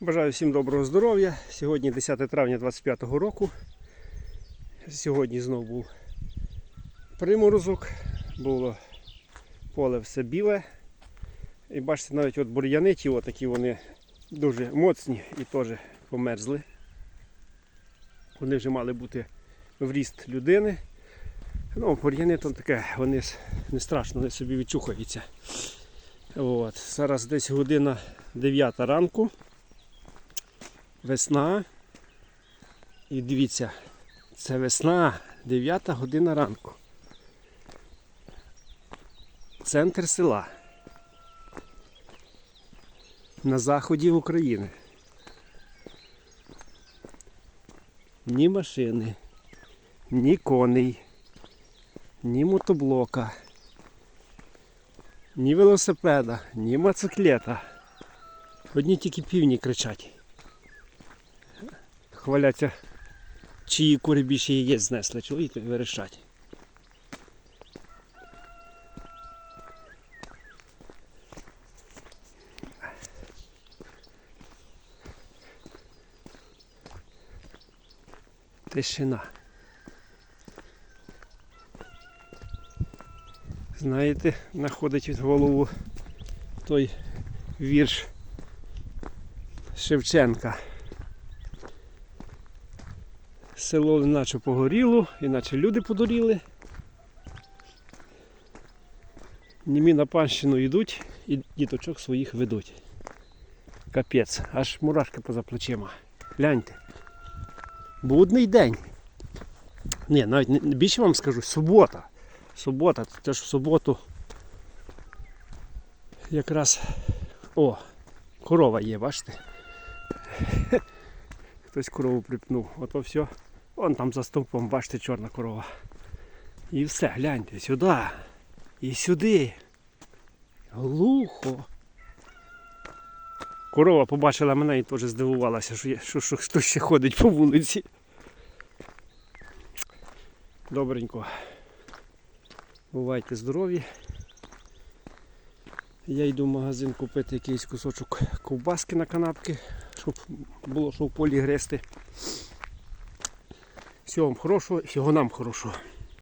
Бажаю всім доброго здоров'я. Сьогодні 10 травня 2025 року. Сьогодні знов був приморозок, було поле все біле. І бачите, навіть от бур'яни отакі вони дуже моцні і теж померзли. Вони вже мали бути в ріст людини. Ну, бур'яни там таке, вони ж не страшно, вони собі відчухаються. От. Зараз десь година 9 ранку. Весна. І дивіться, це весна, 9 година ранку. Центр села. На заході України. Ні машини, ні коней, ні мотоблока, ні велосипеда, ні мотоциклета. Одні тільки півні кричать. Хваляться, чиї кури більше яєць знесли, чоловіки вирішать. Тишина. Знаєте, знаходить від голову той вірш Шевченка. Село наче погоріло, іначе люди подуріли. Німі на панщину йдуть і діточок своїх ведуть. Капець, аж мурашки поза плечима. Гляньте. Будний день. Ні, навіть не- більше вам скажу, субота. Субота, ж в суботу якраз о, корова є, бачите? Хтось корову припнув. Ото все. Вон там за стовпом, бачите, чорна корова. І все, гляньте, сюди. І сюди. Глухо. Корова побачила мене і теж здивувалася, що, я, що, що хтось ще ходить по вулиці. Добренько. Бувайте здорові. Я йду в магазин купити якийсь кусочок ковбаски на канапки, щоб було що в полі грести. Всього вам хорошого, всього нам хорошого.